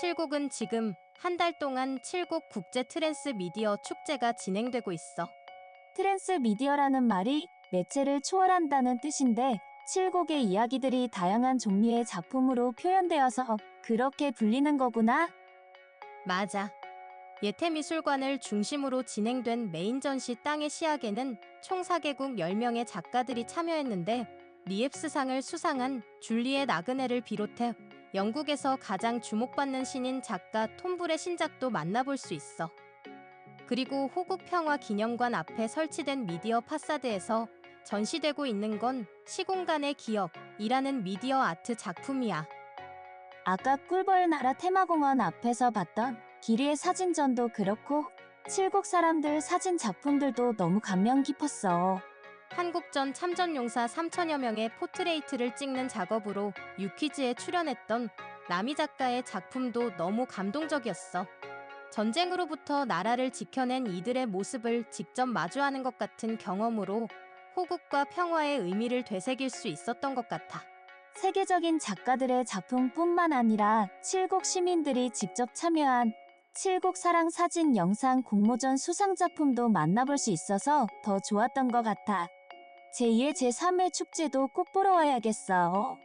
칠곡은 지금 한 달 동안 칠곡 국제 트랜스 미디어 축제가 진행되고 있어. 트랜스 미디어라는 말이 매체를 초월한다는 뜻인데 칠곡의 이야기들이 다양한 종류의 작품으로 표현되어서 그렇게 불리는 거구나. 맞아. 예태미술관을 중심으로 진행된 메인 전시 땅의 시약에는 총 4개국 10명의 작가들이 참여했는데 리엡스상을 수상한 줄리엣 아그네를 비롯해 영국에서 가장 주목받는 신인 작가 톰불의 신작도 만나볼 수 있어. 그리고 호국 평화 기념관 앞에 설치된 미디어 파사드에서 전시되고 있는 건 시공간의 기억이라는 미디어 아트 작품이야. 아까 꿀벌 나라 테마공원 앞에서 봤던 기리의 사진전도 그렇고 칠곡 사람들 사진 작품들도 너무 감명 깊었어. 한국전 참전용사 3천여 명의 포트레이트를 찍는 작업으로 유퀴즈에 출연했던 남희 작가의 작품도 너무 감동적이었어. 전쟁으로부터 나라를 지켜낸 이들의 모습을 직접 마주하는 것 같은 경험으로 호국과 평화의 의미를 되새길 수 있었던 것 같아. 세계적인 작가들의 작품뿐만 아니라 칠곡 시민들이 직접 참여한 칠곡 사랑 사진 영상 공모전 수상 작품도 만나볼 수 있어서 더 좋았던 것 같아. 제2의 제3회 축제도 꼭 보러 와야겠어.